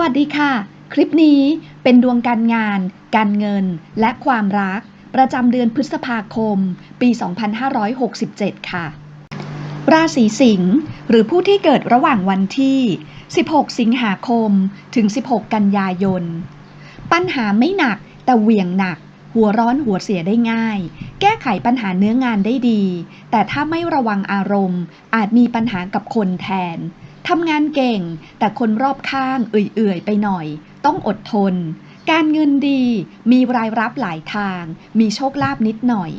วัสดีค่ะ คลิปนี้เป็นดวงการงาน การเงิน และความรัก ประจำเดือนพฤษภาคม ปี 2567 ค่ะ ราศีสิงห์หรือผู้ที่เกิดระหว่างวันที่ 16 สิงหาคม ถึง 16 กันยายน ปัญหาไม่หนักแต่เหวี่ยงหนัก หัวร้อนหัวเสียได้ง่าย แก้ไขปัญหาเนื้องานได้ดี แต่ถ้าไม่ระวังอารมณ์ อาจมีปัญหากับคนแทน ทำงานเก่ง แต่คนรอบข้างเอื่อยๆ ไปหน่อย ต้องอดทน การเงินดี มีรายรับหลายทาง มีโชคลาภนิดหน่อย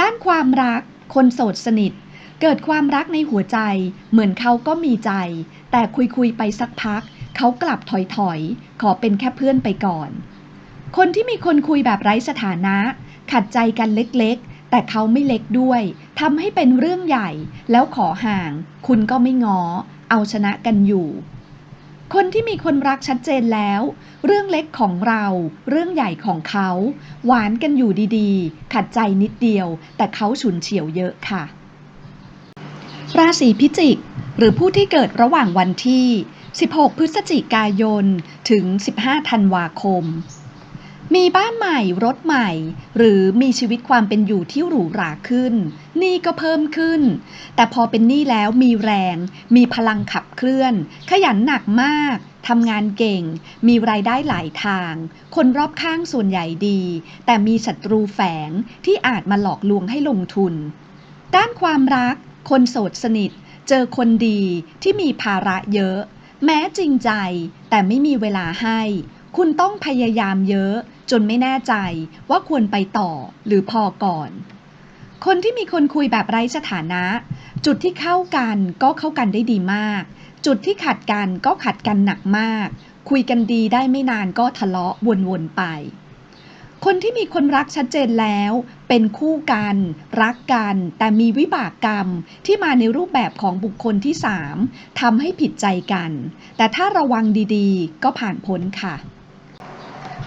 ด้านความรัก คนโสดสนิท เกิดความรักในหัวใจ เหมือนเขาก็มีใจ แต่คุยๆไปสักพัก เขากลับถอยถอยๆขอเป็นแค่เพื่อนไปก่อน คนที่มีคนคุยแบบไร้สถานะ ขัดใจกันเล็กๆ แต่เขาไม่เล็กด้วยทำให้เป็นเรื่องใหญ่ แล้วขอห่าง คุณก็ไม่ง้อ เอาชนะกันอยู่ คนที่มีคนรักชัดเจนแล้ว เรื่องเล็กของเรา เรื่องใหญ่ของเขา หวานกันอยู่ดีๆ ขัดใจนิดเดียว แต่เขาฉุนเฉียวเยอะค่ะ ราศีพิจิก หรือผู้ที่เกิดระหว่างวันที่ 16 พฤศจิกายน ถึง 15 ธันวาคม มีบ้านใหม่รถใหม่ หรือมีชีวิตความเป็นอยู่ที่หรูหราขึ้นหนี้ก็เพิ่มขึ้น แต่พอเป็นหนี้แล้วมีแรง มีพลังขับเคลื่อน ขยันหนักมากทำงานเก่ง มีรายได้หลายทาง คนรอบข้างส่วนใหญ่ดี แต่มีศัตรูแฝงที่อาจมาหลอกลวงให้ลงทุน ด้านความรัก คนโสดสนิท เจอคนดีที่มีภาระเยอะ แม้จริงใจแต่ไม่มีเวลาให้ คุณต้องพยายามเยอะ จนไม่แน่ใจว่าควรไปต่อหรือพอก่อน คนที่มีคนคุยแบบไร้สถานะ จุดที่เข้ากันก็เข้ากันได้ดีมาก จุดที่ขัดกันก็ขัดกันหนักมาก คุยกันดีได้ไม่นานก็ทะเลาะวนๆไป คนที่มีคนรักชัดเจนแล้ว เป็นคู่กัน รักกัน แต่มีวิบากกรรมที่มาในรูปแบบของบุคคลที่สามทำให้ผิดใจกัน แต่ถ้าระวังดีๆ ก็ผ่านพ้นค่ะ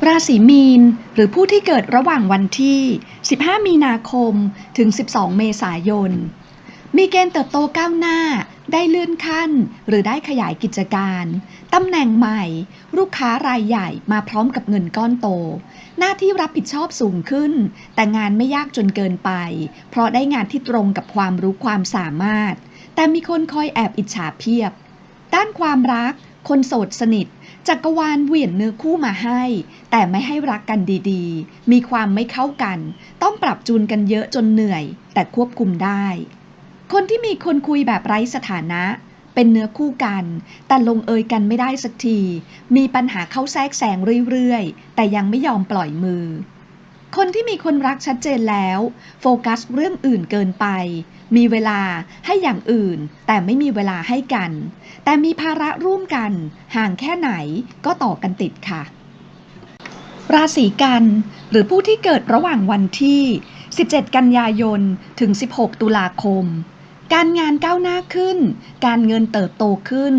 ราศีมีน หรือผู้ที่เกิดระหว่างวันที่ 15 มีนาคม ถึง 12 เมษายน มีเกณฑ์เติบโตก้าวหน้า ได้เลื่อนขั้น หรือได้ขยายกิจการ ตำแหน่งใหม่ ลูกค้ารายใหญ่มาพร้อมกับเงินก้อนโต หน้าที่รับผิดชอบสูงขึ้น แต่งานไม่ยากจนเกินไป เพราะได้งานที่ตรงกับความรู้ความสามารถ แต่มีคนคอยแอบอิจฉาเพียบ ด้านความรัก คนโสดสนิท จักรวาลเหวี่ยงเนื้อคู่มาให้ แต่ไม่ให้รักกันดีๆ มีความไม่เข้ากัน ต้องปรับจูนกันเยอะจนเหนื่อย แต่ควบคุมได้ คนที่มีคนคุยแบบไร้สถานะ เป็นเนื้อคู่กัน แต่ลงเอยกันไม่ได้สักที มีปัญหาเข้าแทรกแซงเรื่อยๆ แต่ยังไม่ยอมปล่อยมือ คนที่มีคนรักชัดเจนแล้ว โฟกัสเรื่องอื่นเกินไป มีเวลาให้อย่างอื่น แต่ไม่มีเวลาให้กัน แต่มีภาระร่วมกัน ห่างแค่ไหนก็ต่อกันติดค่ะ ราศีกัน หรือผู้ที่เกิดระหว่างวันที่ 17 กันยายน ถึง 16 ตุลาคม การงานก้าวหน้าขึ้น การเงินเติบโตขึ้น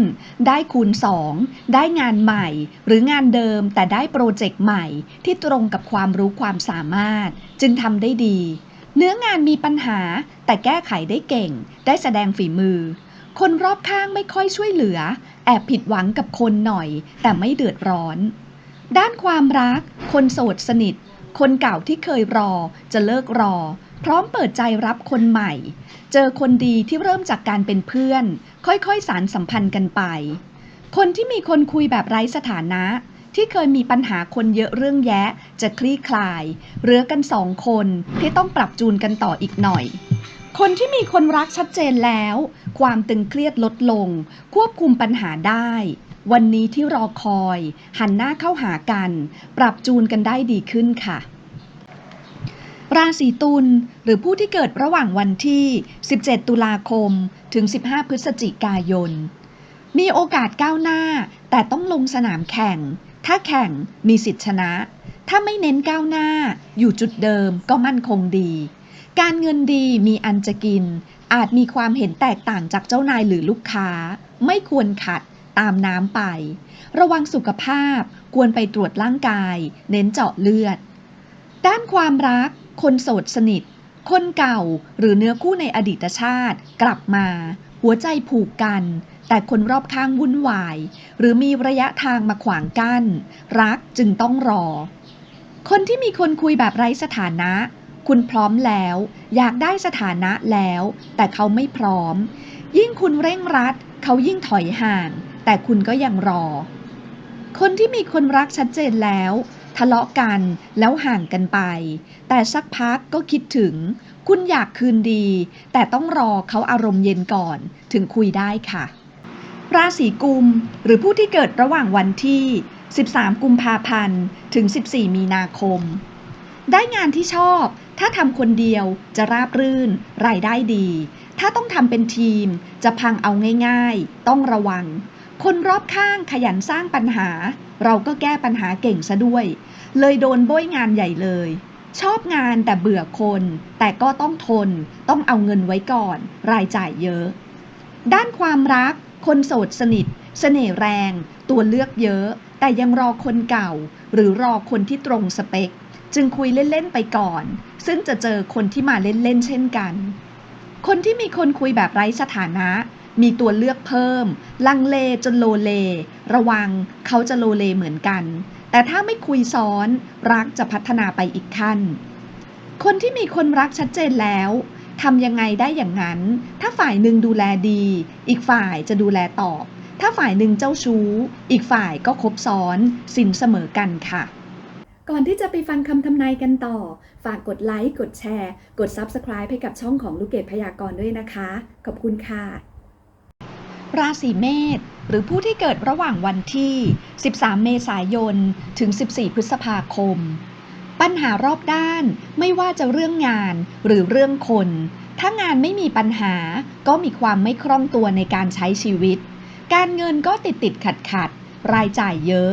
ได้คูณ 2 ได้งานใหม่ หรืองานเดิมแต่ได้โปรเจกต์ใหม่ที่ตรงกับความรู้ความสามารถ จึงทำได้ดี เนื้องานมีปัญหาแต่แก้ไขได้เก่ง ได้แสดงฝีมือ คนรอบข้างไม่ค่อยช่วยเหลือ แอบผิดหวังกับคนหน่อย แต่ไม่เดือดร้อน ด้านความรัก คนโสดสนิท คนเก่าที่เคยรอจะเลิกรอ พร้อมเปิดใจรับคนใหม่ เจอคนดีที่เริ่มจากการเป็นเพื่อน ค่อยๆ สารสัมพันธ์กันไป คนที่มีคนคุยแบบไร้สถานะ ที่เคยมีปัญหาคนเยอะเรื่องแยะ จะคลี่คลายเหลือกันสองคนที่ต้องปรับจูนกันต่ออีกหน่อย คนที่มีคนรักชัดเจนแล้ว ความตึงเครียดลดลง ควบคุมปัญหาได้ วันนี้ที่รอคอย หันหน้าเข้าหากัน ปรับจูนกันได้ดีขึ้นค่ะ ราศีตุลหรือผู้ที่เกิดระหว่างวันที่ 17 ตุลาคม ถึง 15 พฤศจิกายน มีโอกาสก้าวหน้า แต่ต้องลงสนามแข่ง ถ้าแข่งมีสิทธิชนะ ถ้าไม่เน้นก้าวหน้า อยู่จุดเดิมก็มั่นคงดี การเงินดีมีอันจะกิน อาจมีความเห็นแตกต่างจากเจ้านายหรือลูกค้า ไม่ควรขัดตามน้ำไป ระวังสุขภาพควรไปตรวจร่างกาย เน้นเจาะเลือด ด้านความรัก คนโสดสนิท คนเก่าหรือเนื้อคู่ในอดีตชาติกลับมา หัวใจผูกกัน แต่คนรอบข้างวุ่นวาย หรือมีระยะทางมาขวางกั้น รักจึงต้องรอ คนที่มีคนคุยแบบไร้สถานะ คุณพร้อมแล้ว อยากได้สถานะแล้ว แต่เขาไม่พร้อม ยิ่งคุณเร่งรัด เขายิ่งถอยห่าง แต่คุณก็ยังรอ คนที่มีคนรักชัดเจนแล้ว ทะเลาะกันแล้วห่างกันไป แต่สักพักก็คิดถึง คุณอยากคืนดี แต่ต้องรอเขาอารมณ์เย็นก่อนถึงคุยได้ค่ะ ราศีกุม หรือผู้ที่เกิดระหว่างวันที่ 13 กุมภาพันธ์ ถึง 14 มีนาคม ได้งานที่ชอบ ถ้าทำคนเดียวจะราบรื่น รายได้ดี ถ้าต้องทำเป็นทีม จะพังเอาง่าย ๆ ต้องระวัง คนรอบข้างขยันสร้างปัญหา เราก็แก้ปัญหาเก่งซะด้วย เลยโดนโบ้ยงานใหญ่เลย ชอบงานแต่เบื่อคน แต่ก็ต้องทน ต้องเอาเงินไว้ก่อน รายจ่ายเยอะ ด้านความรัก คนโสดสนิทเสน่ห์แรง ตัวเลือกเยอะ แต่ยังรอคนเก่า หรือรอคนที่ตรงสเปค จึงคุยเล่น ๆ ไปก่อน ซึ่งจะเจอคนที่มาเล่น ๆ เช่นกัน คนที่มีคนคุยแบบไร้สถานะ มีตัวเลือกเพิ่ม ลังเลจนโลเล ระวังเขาจะโลเลเหมือนกัน แต่ถ้าไม่คุยซ้อนรักจะพัฒนาไปอีกขั้น คนที่มีคนรักชัดเจนแล้วทำยังไงได้อย่างนั้น ถ้าฝ่ายหนึ่งดูแลดี อีกฝ่ายจะดูแลตอบ ถ้าฝ่ายหนึ่งเจ้าชู้ อีกฝ่ายก็คบซ้อน สินเสมอกันค่ะ ก่อนที่จะไปฟังคำทำนายกันต่อ ฝากกดไลค์ กดแชร์ กด Subscribe ให้กับช่องของลูกเกดพยากรณ์ด้วยนะคะ ขอบคุณค่ะ ราศีเมษหรือผู้ที่เกิดระหว่างวันที่ 13 เมษายน ถึง 14 พฤษภาคม ปัญหารอบด้านไม่ว่าจะเรื่องงานหรือเรื่องคน ถ้างานไม่มีปัญหาก็มีความไม่คล่องตัวในการใช้ชีวิต การเงินก็ติดติดขัดขัดรายจ่ายเยอะ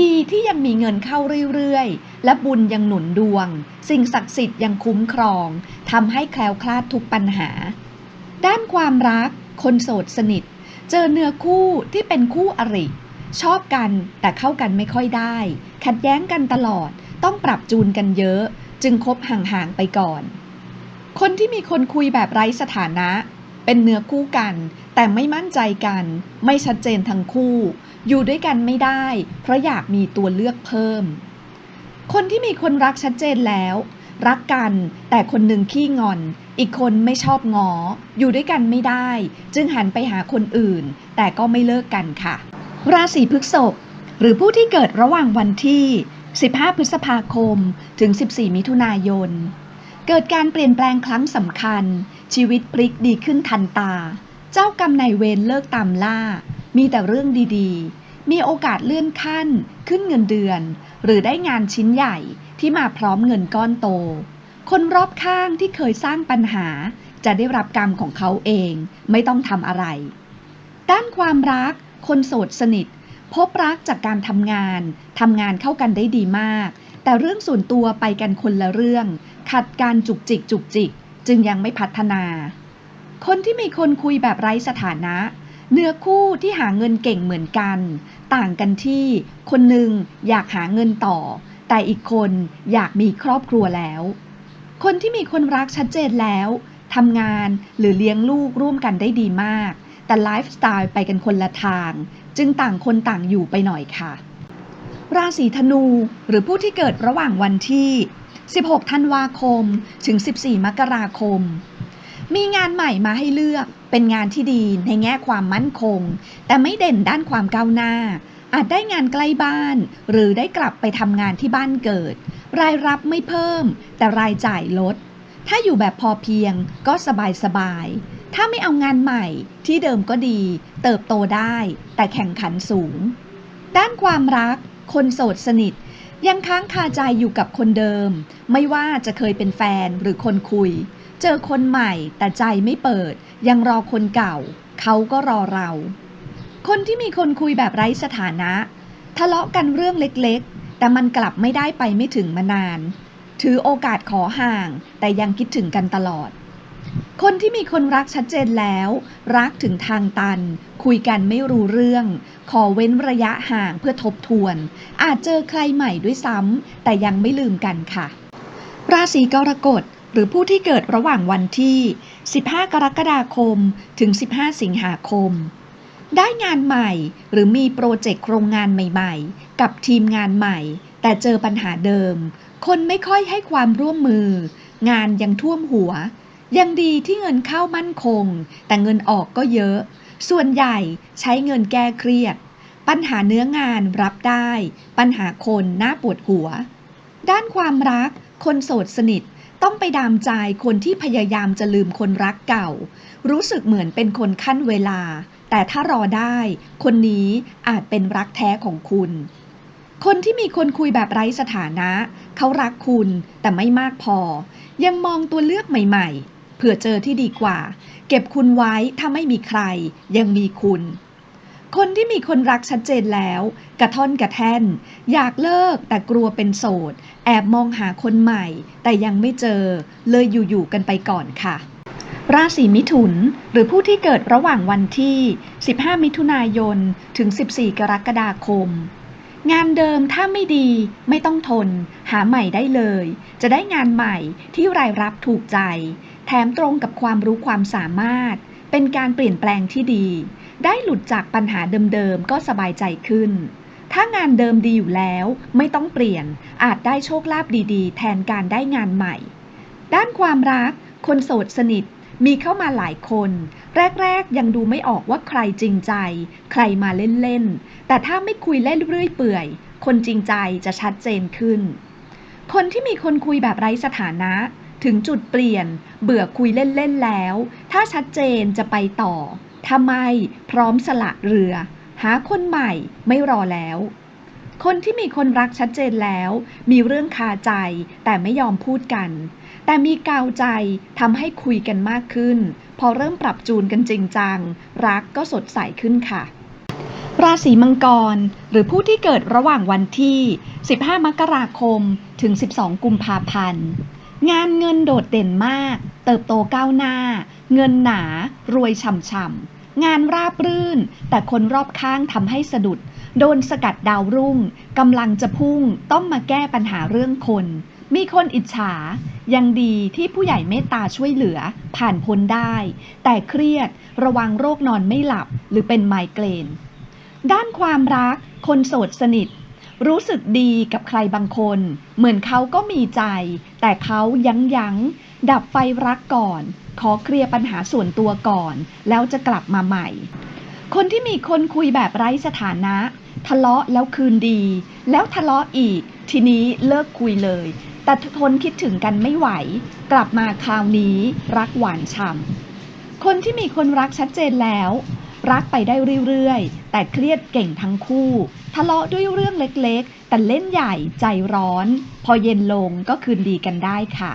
ดีที่ยังมีเงินเข้าเรื่อยๆ และบุญยังหนุนดวง สิ่งศักดิ์สิทธิ์ยังคุ้มครองทำให้แคล้วคลาดทุกปัญหา ด้านความรัก คนโสดสนิท เจอเนื้อคู่ที่เป็นคู่อริ ชอบกันแต่เข้ากันไม่ค่อยได้ ขัดแย้งกันตลอด ต้องปรับจูนกันเยอะ จึงคบห่างๆไปก่อน คนที่มีคนคุยแบบไร้สถานะ เป็นเนื้อคู่กัน แต่ไม่มั่นใจกัน ไม่ชัดเจนทั้งคู่ อยู่ด้วยกันไม่ได้ เพราะอยากมีตัวเลือกเพิ่ม คนที่มีคนรักชัดเจนแล้ว รักกัน แต่คนหนึ่งขี้งอน อีกคนไม่ชอบงอ อยู่ด้วยกันไม่ได้ จึงหันไปหาคนอื่น แต่ก็ไม่เลิกกันค่ะ ราศีพฤษภหรือผู้ที่เกิดระหว่างวันที่ 15 พฤษภาคม ถึง 14 มิถุนายน เกิดการเปลี่ยนแปลงครั้งสำคัญ ชีวิตพลิกดีขึ้นทันตา เจ้ากรรมนายเวรเลิกตามล่า มีแต่เรื่องดีๆ มีโอกาสเลื่อนขั้น ขึ้นเงินเดือน หรือได้งานชิ้นใหญ่ที่มาพร้อมเงินก้อนโต คนรอบข้างที่เคยสร้างปัญหา จะได้รับกรรมของเขาเองไม่ต้องทำอะไร ด้านความรัก คนโสดสนิท พบรักจากการทำงานทำงานเข้ากันได้ดีมาก แต่เรื่องส่วนตัวไปกันคนละเรื่อง ขัดการจุกจิกจุกจิก จึงยังไม่พัฒนา คนที่มีคนคุยแบบไร้สถานะ เนื้อคู่ที่หาเงินเก่งเหมือนกัน ต่างกันที่คนหนึ่งอยากหาเงินต่อ แต่อีกคนอยากมีครอบครัวแล้ว คนที่มีคนรักชัดเจนแล้วทำงานหรือเลี้ยงลูกร่วมกันได้ดีมาก แต่ไลฟ์สไตล์ไปกันคนละทาง จึงต่างคนต่างอยู่ไปหน่อยค่ะ ราศีธนูหรือผู้ที่เกิดระหว่างวันที่ 16 ธันวาคม ถึง 14 มกราคม มีงานใหม่มาให้เลือก เป็นงานที่ดีในแง่ความมั่นคง แต่ไม่เด่นด้านความก้าวหน้า อาจได้งานใกล้บ้าน หรือได้กลับไปทำงานที่บ้านเกิด รายรับไม่เพิ่ม แต่รายจ่ายลด ถ้าอยู่แบบพอเพียงก็สบายสบายๆถ้าไม่เอางานใหม่ที่เดิมก็ดี เติบโตได้ แต่แข่งขันสูง ด้านความรัก คนโสดสนิทยังค้างคาใจอยู่กับคนเดิม ไม่ว่าจะเคยเป็นแฟนหรือคนคุย เจอคนใหม่แต่ใจไม่เปิด ยังรอคนเก่า เขาก็รอเรา คนที่มีคนคุยแบบไร้สถานะ ทะเลาะกันเรื่องเล็กๆ แต่มันกลับไม่ได้ไปไม่ถึงมานาน ถือโอกาสขอห่าง แต่ยังคิดถึงกันตลอด คนที่มีคนรักชัดเจนแล้ว รักถึงทางตัน คุยกันไม่รู้เรื่อง ขอเว้นระยะห่างเพื่อทบทวน อาจเจอใครใหม่ด้วยซ้ำแต่ยังไม่ลืมกันค่ะ ราศีกรกฎ หรือผู้ที่เกิดระหว่างวันที่ 15 กรกฎาคม ถึง 15 สิงหาคม ได้งานใหม่หรือมีโปรเจกต์โครงงานใหม่ ๆ กับทีมงานใหม่ แต่เจอปัญหาเดิม คนไม่ค่อยให้ความร่วมมือ งานยังท่วมหัว ยังดีที่เงินเข้ามั่นคง แต่เงินออกก็เยอะ ส่วนใหญ่ใช้เงินแก้เครียด ปัญหาเนื้องานรับได้ ปัญหาคนน่าปวดหัว ด้านความรัก คนโสดสนิท ต้องไปดามใจคนที่พยายามจะลืมคนรักเก่า รู้สึกเหมือนเป็นคนขั้นเวลา แต่ถ้ารอได้ คนนี้อาจเป็นรักแท้ของคุณ คนที่มีคนคุยแบบไร้สถานะ เขารักคุณแต่ไม่มากพอ ยังมองตัวเลือกใหม่ ๆ เผื่อเจอที่ดีกว่า เก็บคุณไว้ถ้าไม่มีใคร ยังมีคุณ คนที่มีคนรักชัดเจนแล้ว กระท่อนกระแท่น อยากเลิกแต่กลัวเป็นโสด แอบมองหาคนใหม่ แต่ยังไม่เจอ เลยอยู่ๆกันไปก่อนค่ะ ราศีมิถุน หรือผู้ที่เกิดระหว่างวันที่ 15 มิถุนายน ถึง 14 กรกฎาคม งานเดิมถ้าไม่ดี ไม่ต้องทน หาใหม่ได้เลย จะได้งานใหม่ที่รายรับถูกใจ แถมตรงกับความรู้ความสามารถ เป็นการเปลี่ยนแปลงที่ดี ได้หลุดจากปัญหาเดิมๆ ก็สบายใจขึ้น ถ้างานเดิมดีอยู่แล้วไม่ต้องเปลี่ยนอาจได้โชคลาภดีๆ แทนการได้งานใหม่ ด้านความรัก คนโสดสนิทมีเข้ามาหลายคน แรกๆ ยังดูไม่ออกว่าใครจริงใจ ใครมาเล่นๆ แต่ถ้าไม่คุยเล่นเรื่อยเปื่อย คนจริงใจจะชัดเจนขึ้น คนที่มีคนคุยแบบไร้สถานะ ถึงจุดเปลี่ยน เบื่อคุยเล่นๆแล้ว ถ้าชัดเจนจะไปต่อ ทำไมพร้อมสละเรือ หาคนใหม่ไม่รอแล้ว คนที่มีคนรักชัดเจนแล้ว มีเรื่องคาใจแต่ไม่ยอมพูดกัน แต่มีกาวใจทำให้คุยกันมากขึ้น พอเริ่มปรับจูนกันจริงจัง รักก็สดใสขึ้นค่ะราศีมังกร หรือผู้ที่เกิดระหว่างวันที่ 15 มกราคม ถึง 12 กุมภาพันธ์ งานเงินโดดเด่นมาก เติบโตก้าวหน้า เงินหนา รวยช่ำๆ งานราบรื่น แต่คนรอบข้างทำให้สะดุด โดนสกัดดาวรุ่งกำลังจะพุ่งต้องมาแก้ปัญหาเรื่องคน มีคนอิจฉา ยังดีที่ผู้ใหญ่เมตตาช่วยเหลือผ่านพ้นได้ แต่เครียดระวังโรคนอนไม่หลับหรือเป็นไมเกรน ด้านความรัก คนโสดสนิท รู้สึกดีกับใครบางคน เหมือนเขาก็มีใจ แต่เขายั้งยั้งดับไฟรักก่อน ขอเคลียร์ปัญหาส่วนตัวก่อน แล้วจะกลับมาใหม่ คนที่มีคนคุยแบบไร้สถานะ ทะเลาะแล้วคืนดี แล้วทะเลาะอีก ทีนี้เลิกคุยเลย แต่ทนคิดถึงกันไม่ไหว กลับมาคราวนี้รักหวานฉ่ำคนที่มีคนรักชัดเจนแล้ว รักไปได้เรื่อยๆ แต่เครียดเก่งทั้งคู่ ทะเลาะด้วยเรื่องเล็กๆ แต่เล่นใหญ่ใจร้อน พอเย็นลงก็คืนดีกันได้ค่ะ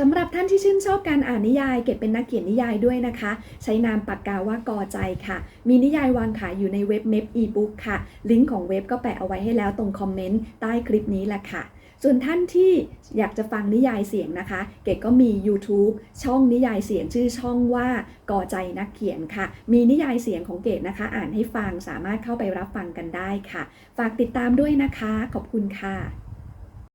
สำหรับท่านที่ชื่นชอบการอ่านนิยาย เก็บเป็นนักเขียนนิยายด้วยนะคะ ใช้นามปากกาว่ากอใจค่ะ มีนิยายวางขายอยู่ในเว็บเม p อีบุ๊กค่ะ ลิงก์ของเว็บก็แปะเอาไว้ให้แล้วตรงคอมเมนต์ใต้คลิปนี้แหละค่ะ ส่วนท่านที่อยากจะฟังนิยายเสียงนะคะ เกดก็มี YouTube ช่องนิยายเสียงชื่อช่องว่ากอใจนักเขียนค่ะ มีนิยายเสียงของเกดนะคะ อ่านให้ฟังสามารถเข้าไปรับฟังกันได้ค่ะ ฝากติดตามด้วยนะคะ ขอบคุณค่ะ